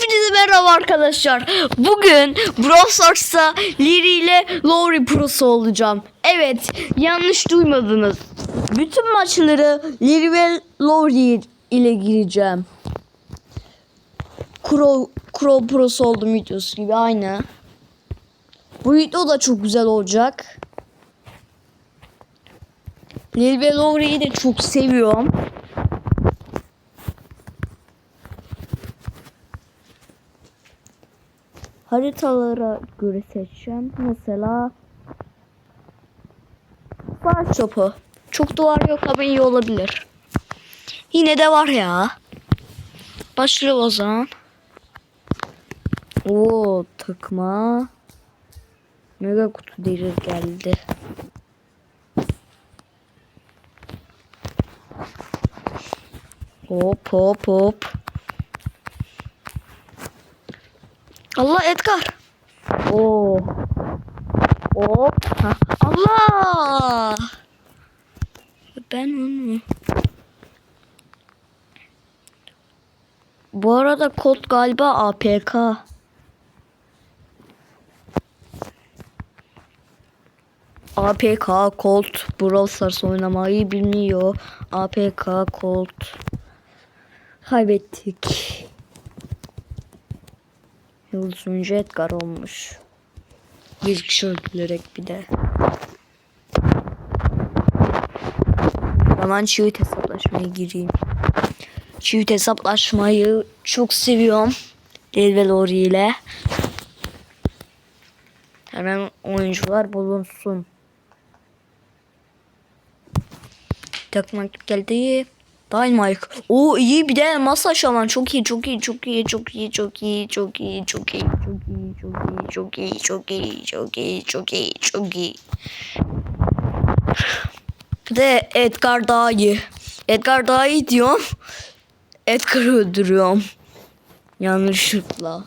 Hepinize merhaba arkadaşlar. Bugün Brawl Stars'ta Liri ile Lowry Pro'su olacağım. Evet, yanlış duymadınız. Bütün maçları Liri ve Lowry ile gireceğim. Crow, Crow Pro'su oldum videosu gibi aynı. Bu video da çok güzel olacak. Lil ve Lowry'yi de çok seviyorum. Haritalara göre seçeceğim. Mesela var topu. Çok duvar yok ama iyi olabilir. Yine de var ya. Başlayalım o zaman. Oo takma. Mega kutu deri geldi. Hop hop hop. Allah Edgar. Oo. Hop. Ha. Allah. Ben onu. Bu arada kod galiba APK. APK Colt Brawl Stars oynamayı bilmiyor. APK Colt. Kaybettik. Yıldız oyuncu Edgar olmuş. Bir kişi öldürerek bir de. Hemen çift hesaplaşmaya gireyim. Çift hesaplaşmayı çok seviyorum. Lil ve ile. Hemen oyuncular bulunsun. Takmak geldi. Dynamite. O iyi bir de masa şaman çok iyi çok iyi çok iyi çok iyi çok iyi çok iyi çok iyi çok iyi çok iyi çok iyi çok iyi çok iyi çok iyi çok iyi de Edgar daha iyi. Edgar daha iyi diyorum. Edgar'ı öldürüyorum. Yanlışlıkla.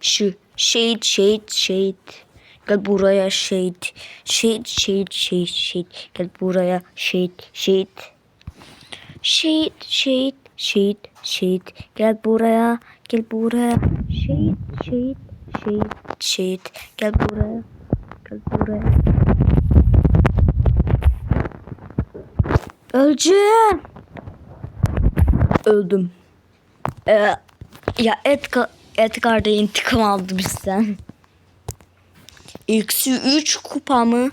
Şu shade shade shade. Gel buraya şehit. Şehit, şehit, şehit, şehit. Gel buraya şehit, şehit. Şehit, şehit, şehit, şehit. Gel buraya, gel buraya. Şehit, şehit, şehit, şehit. Gel buraya, gel buraya. Öleceğim. Öldüm. Ee, ya Edgar, Edgar da intikam aldı bizden. Eksi 3 kupamı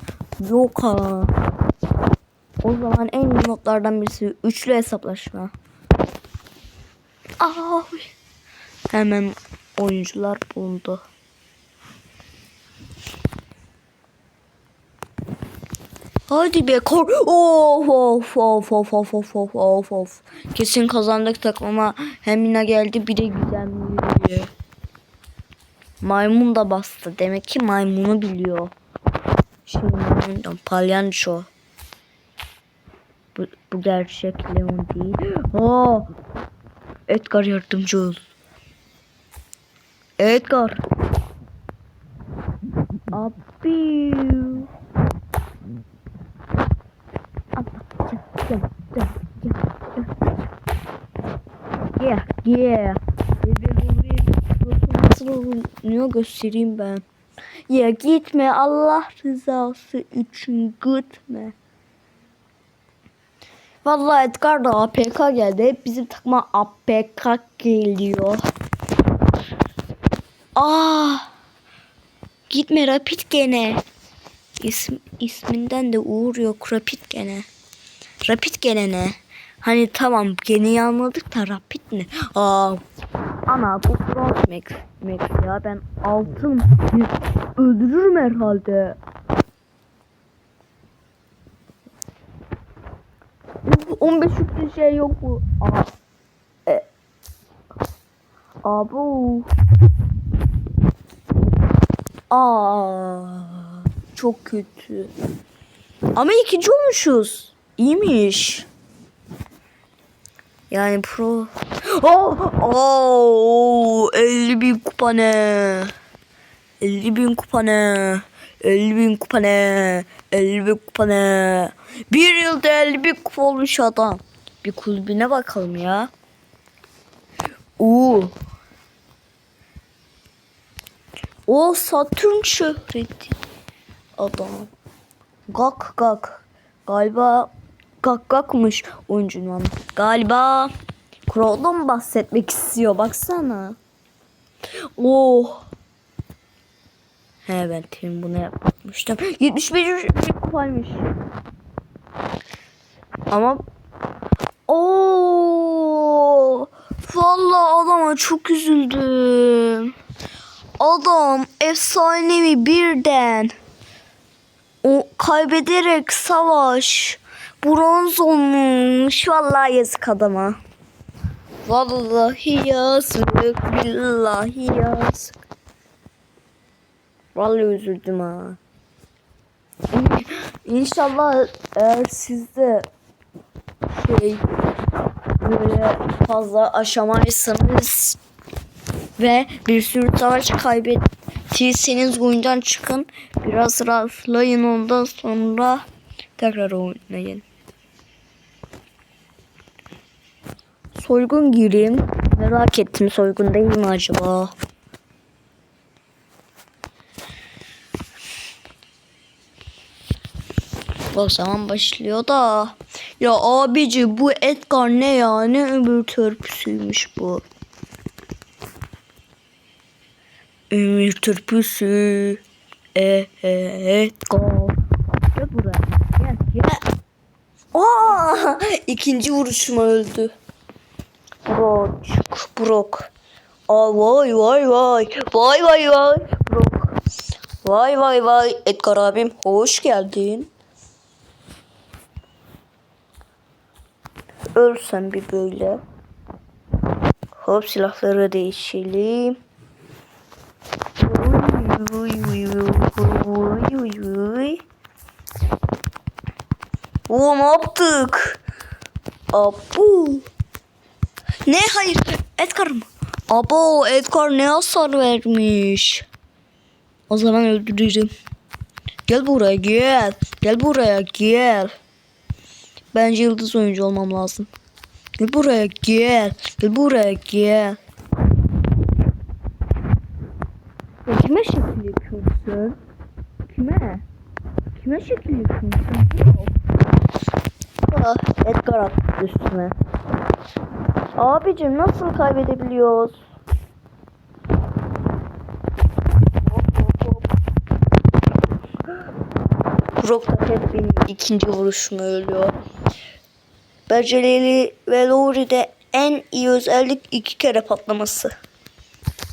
yok ha. O zaman en iyi notlardan birisi üçlü hesaplaşma. Aa, hemen oyuncular bulundu. Hadi be kor. Of of of of of of of of of. Kesin kazandık takıma. Hem yine geldi bir de gizemli. Maymun da bastı. Demek ki maymunu biliyor. Şimdi maymun palyanço. Bu, bu gerçek Leon değil. Aa! Edgar yardımcı ol. Edgar. Abi. Yeah, yeah. Nasıl oluyor göstereyim ben. Ya gitme Allah rızası için gitme. Vallahi Edgar da APK geldi. Bizim takıma APK geliyor. Aa! Gitme Rapid gene. İsm, isminden de Uğur yok Rapid gene. Rapid gene ne? Hani tamam geni anladık da Rapid ne? Aa, ana bu Bronze Max, Max ya ben altın öldürürüm herhalde. 15 yüklü şey yok bu. Aa. E. Abu. Aa. Çok kötü. Ama ikinci olmuşuz. İyiymiş. Yani pro. Oh, oh, 50 bin kupa ne? 50 bin kupa ne? 50 bin kupa ne? 50 bin kupa ne? Bir yılda 50 bin kupa olmuş adam. Bir kulübüne bakalım ya. Oo. O Satürn şöhreti. Adam. Gak gak. Galiba gak gakmış oyuncunun adı. Galiba Crow'dan bahsetmek istiyor. Baksana. Oh. He ben team bunu yapmıştım. 75 kupaymış. Ama Oo! Vallahi adama çok üzüldüm. Adam efsanevi birden o kaybederek savaş bronz olmuş. Vallahi yazık adama. Vallahi yazık. Billahi yazık. Vallahi üzüldüm ha. İnşallah eğer sizde şey böyle fazla aşamaysanız ve bir sürü savaş kaybettiyseniz oyundan çıkın. Biraz rahatlayın ondan sonra tekrar oynayın. Soygun gireyim. Merak ettim soygun değil mi acaba? O zaman başlıyor da. Ya abici bu Edgar ne ya? Ne öbür törpüsüymüş bu. Ömür törpüsü. E, e, Edgar. Gel buraya. Gel gel. Aa, ikinci vuruşuma öldü. Brock. Brock. Aa, vay vay vay. Vay vay vay. Brock. Vay vay vay. Edgar abim hoş geldin. Ölsem bir böyle. Hop silahları değişelim. Uy, uy, uy, uy, uy. Oo ne yaptık? Abu. Ne hayır Edgar mı? Abo Edgar ne hasar vermiş. O zaman öldürürüm. Gel buraya gel. Gel buraya gel. Bence yıldız oyuncu olmam lazım. Gel buraya gel. Gel buraya gel. Ya kime şekil yapıyorsun? Kime? Kime şekil yapıyorsun? Ah, Edgar attı üstüme. Abicim nasıl kaybedebiliyoruz? Brock da hep benim ikinci vuruşumu ölüyor. Becerili ve Lori'de en iyi özellik iki kere patlaması.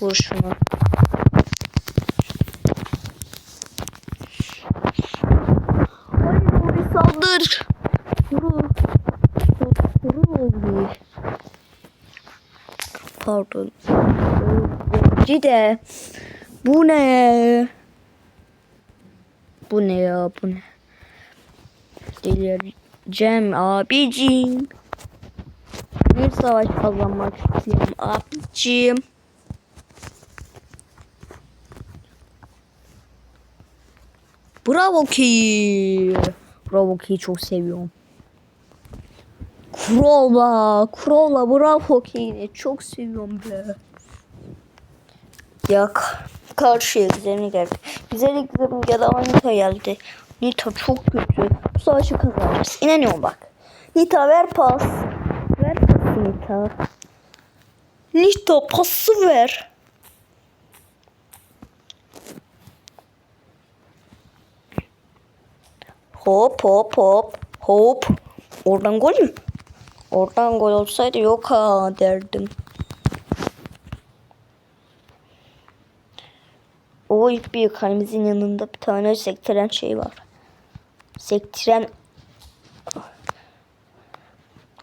Vuruşunu. Hayır Lori saldır. Pardon. De. Bu ne? Bu ne ya bu ne? Delireceğim abicim. Bir savaş kazanmak istiyorum abicim. Bravo ki. Bravo ki çok seviyorum. Kurola, Kurola bravo ki çok seviyorum be. Yak. Karşıya güzelini geldi. Güzellik güzelim geldi ama Nita geldi. Nita çok kötü. Bu savaşı kazanacağız. İnanıyorum bak. Nita ver pas. Ver pası Nita. Nita pası ver. Hop hop hop. Hop. Oradan gol mü? Oradan gol olsaydı yok ha derdim. O ilk büyük kalemizin yanında bir tane sektiren şey var. Sektiren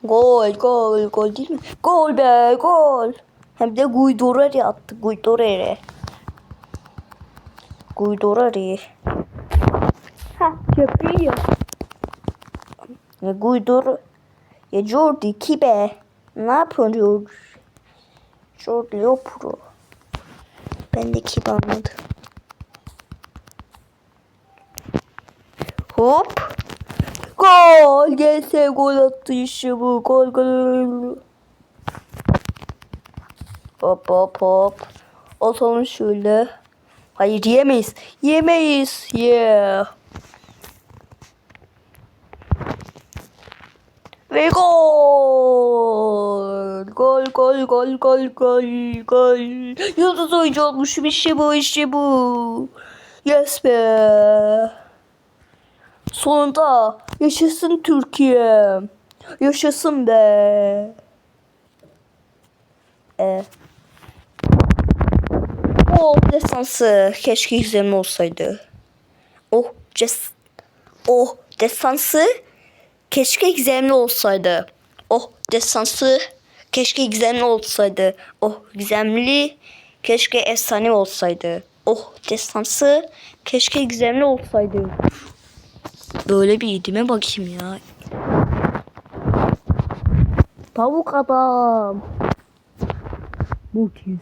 Gol, gol, gol değil mi? Gol be, gol. Hem de Guidorari attı. Guidorari. Guidorari. Ha, yapıyor. Ya Guidor ya Jordi ki be. Ne yapıyor Jordi? Jordi pro. Ben de kim anladım. Hop. Gol. Gelse gol attı işte bu. Gol gol. Hop hop hop. Atalım şöyle. Hayır yemeyiz. Yemeyiz. Yeah. Ve gol. Gol gol gol gol gol gol. Yıldız oyuncu olmuş. İşte bu işte bu. Yes be. Sonunda yaşasın Türkiye. Yaşasın be. E. Oh destansı. Keşke güzel olsaydı. Oh ces. Oh destansı. Keşke gizemli olsaydı. Oh destansı. Keşke gizemli olsaydı. Oh gizemli. Keşke efsane olsaydı. Oh destansı. Keşke gizemli olsaydı. Böyle bir idime bakayım ya. Tavuk adam. Mutis.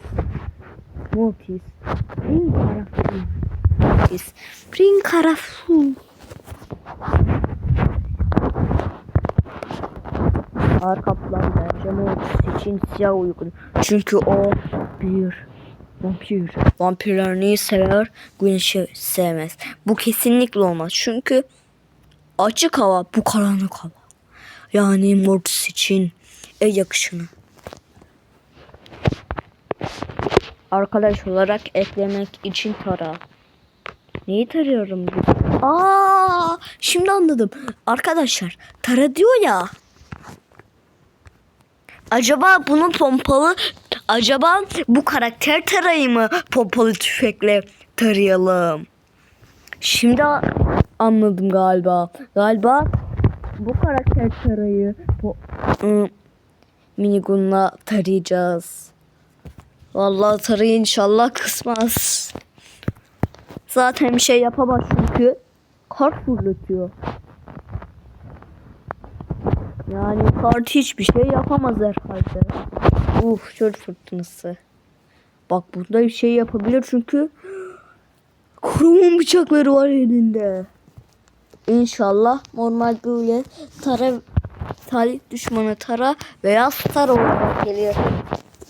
Mutis. Ring karafu. Mutis. Ring karafu. Kaplan bence Mortis için siyah uygun. Çünkü o bir vampir. Vampirler neyi sever? Güneşi sevmez. Bu kesinlikle olmaz. Çünkü açık hava bu karanlık hava. Yani Mortis için en yakışını. Arkadaş olarak eklemek için tara. Neyi tarıyorum? Aa, şimdi anladım. Arkadaşlar tara diyor ya. Acaba bunu pompalı acaba bu karakter tarayı mı pompalı tüfekle tarayalım? Şimdi anladım galiba. Galiba bu karakter tarayı po- ı, minigunla tarayacağız. Vallahi tarayı inşallah kısmaz. Zaten bir şey yapamaz çünkü kart fırlatıyor. Yani kart hiçbir şey yapamaz herhalde. Uf çöl fırtınası. Bak burada bir şey yapabilir çünkü kurumun bıçakları var elinde. İnşallah normal böyle tara talih düşmanı tara veya star olarak gelir.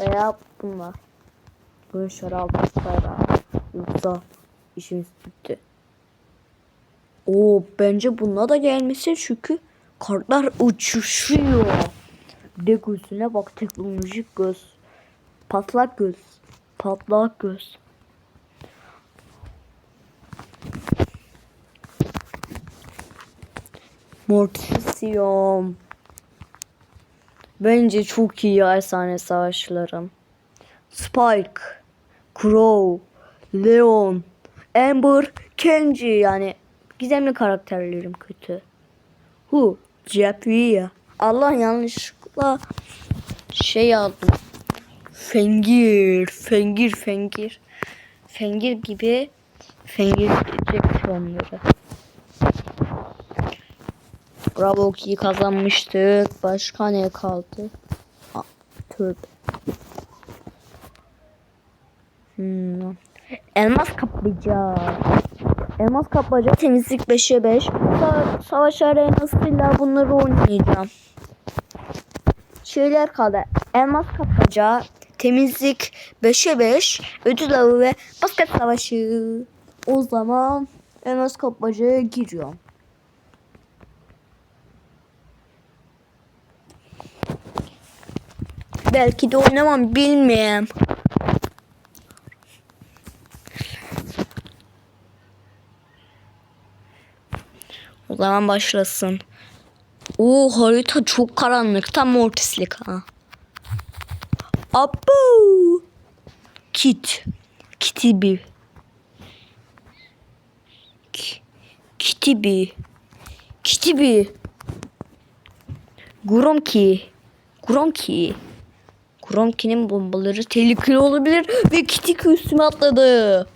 Veya bunlar. Böyle şarap tara. Yoksa işimiz bitti. Oo bence bununla da gelmesin çünkü kartlar uçuşuyor. De gözüne bak teknolojik göz. Patlak göz. Patlak göz. Mortisium. Bence çok iyi efsane savaşçılarım. Spike, Crow, Leon, Amber, Kenji yani gizemli karakterlerim kötü. Hu, Jeffrey. Allah yanlışlıkla şey aldım. Fengir, Fengir, Fengir. Fengir gibi Fengir diyecek onları. Bravo ki kazanmıştık. Başka ne kaldı? Aa, tövbe. Hmm. Elmas kaplıca. Elmas kapmaca temizlik 5'e 5. Sa- savaş arenasıyla bunları oynayacağım. Şeyler kaldı. Elmas kapmaca, temizlik 5'e 5, ödül avı ve basket savaşı. O zaman elmas kapmacaya giriyorum. Belki de oynamam bilmiyorum. Zaman başlasın. Oo harita çok karanlık. Tam mortislik ha. Abu. Kit. Kitibi. Kitibi. Kitibi. Gromki. Gromki. Gromki'nin bombaları tehlikeli olabilir ve Kitiki üstüme atladı.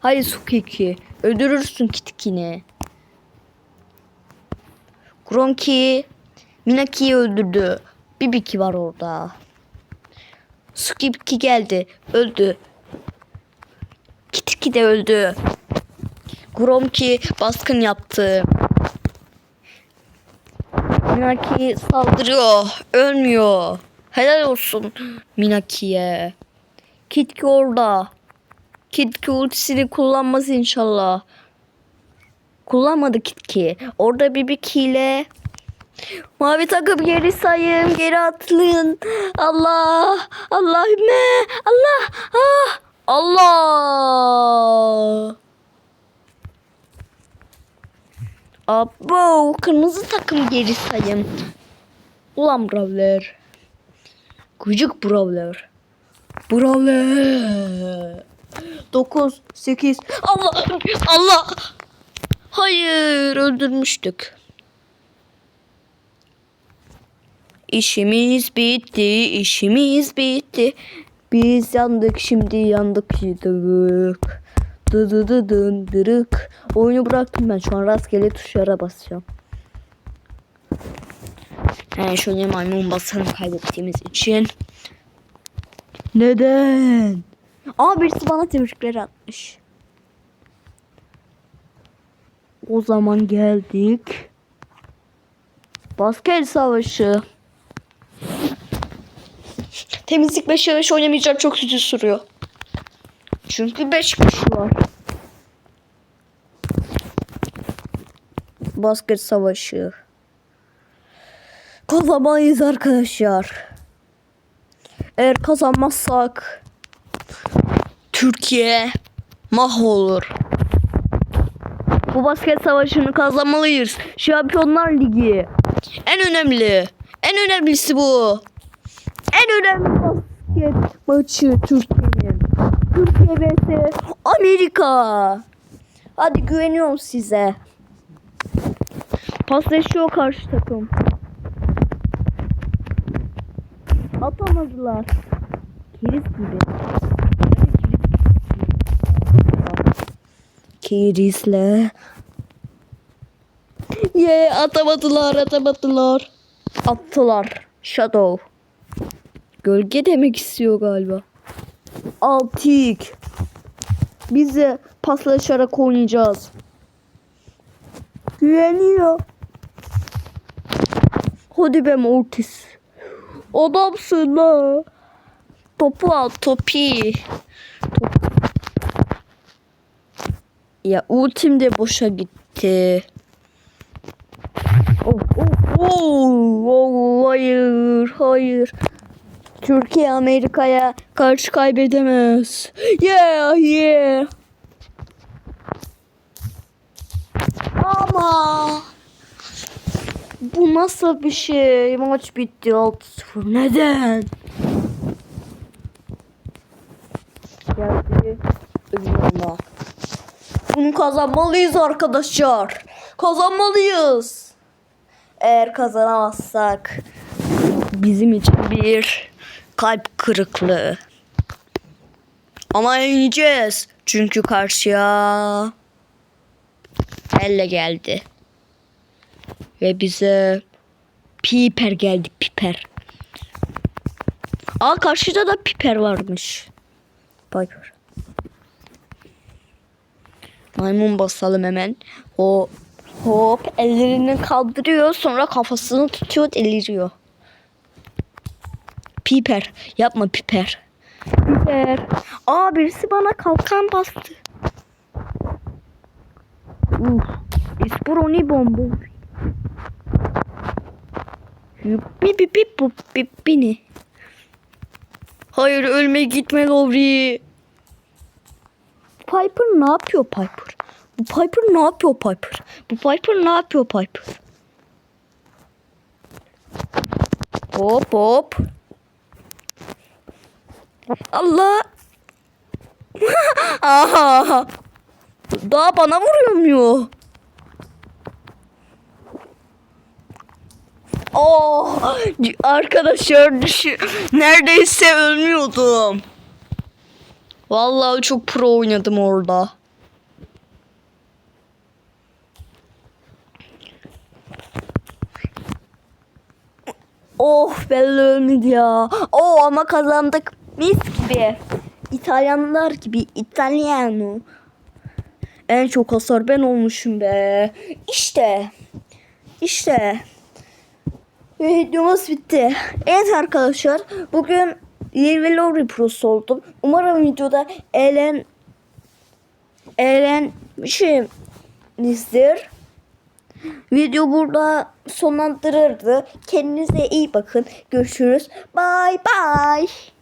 Hayır Sukiki. Öldürürsün Kitiki'ni. Gronki Minaki'yi öldürdü. Bibiki var orada. Sukibiki geldi. Öldü. Kitiki de öldü. Gromki baskın yaptı. Minaki saldırıyor. Ölmüyor. Helal olsun Minaki'ye. Kitki orada. Kitki ultisini kullanmaz inşallah. Kullanmadı Kitki. Orada Bibiki ile Mavi takım geri sayın, geri atılın. Allah, Allahümme, Allah, ah, Allah. Abo, kırmızı takım geri sayın. Ulan brawler. Gıcık brawler. Brawler. 9, 8, Allah, Allah. Hayır, öldürmüştük. İşimiz bitti, işimiz bitti. Biz yandık şimdi yandık yıdık. Dı dı dı dın dırık. Oyunu bıraktım ben şu an rastgele tuşlara basacağım. He şöyle maymun basalım kaybettiğimiz için. Neden? Aa birisi bana tebrikler atmış. O zaman geldik. Basket savaşı. Temizlik 5 yarış oynamayacağım çok üzücü sürüyor. Çünkü 5 kişi var. Basket savaşı. Kazanmalıyız arkadaşlar. Eğer kazanmazsak Türkiye mahvolur. Bu basket savaşını kazanmalıyız. Şampiyonlar Ligi. En önemli. En önemlisi bu. En önemli basket maçı Türkiye'nin. Türkiye vs Amerika. Hadi güveniyorum size. Paslaşıyor karşı takım. Atamadılar. Keriz gibi. Kerizle. Ye yeah, atamadılar atamadılar. Attılar. Shadow. Gölge demek istiyor galiba. Altik. Bize paslaşarak oynayacağız. Güveniyor. Hadi be Mortis. Adamsın la. Topu al topi. Top. Ya ultim de boşa gitti. Oh, oh, oh, oh, hayır, hayır. Türkiye Amerika'ya karşı kaybedemez. Yeah, yeah. Ama bu nasıl bir şey? Maç bitti 6-0. Neden? Geldi. Ölüyorlar. Bunu kazanmalıyız arkadaşlar. Kazanmalıyız. Eğer kazanamazsak bizim için bir kalp kırıklığı. Ama yeneceğiz. Çünkü karşıya Elle geldi. Ve bize Piper geldi Piper. Aa karşıda da Piper varmış. Piper. Maymun basalım hemen. O hop ellerini kaldırıyor sonra kafasını tutuyor deliriyor. Piper yapma Piper. Piper. Aa birisi bana kalkan bastı. Uf. Isproni bombo. Bip bip bip bip bip bini. Hayır ölme gitme Lovri. Piper ne yapıyor Piper? Bu Piper ne yapıyor Piper? Bu Piper ne yapıyor Piper? Hop hop. Allah. Aha. Daha bana vuruyor Oh, arkadaşlar. Neredeyse ölmüyordum. Vallahi çok pro oynadım orada. Oh belli ölmedi ya. Oh ama kazandık. Mis gibi. İtalyanlar gibi. İtalyano. En çok hasar ben olmuşum be. İşte. İşte. videomuz bitti. Evet arkadaşlar bugün Level Lowry Pro'su oldum. Umarım videoda eğlen eğlenmişimizdir. Video burada sonlandırırdı. Kendinize iyi bakın. Görüşürüz. Bye bye.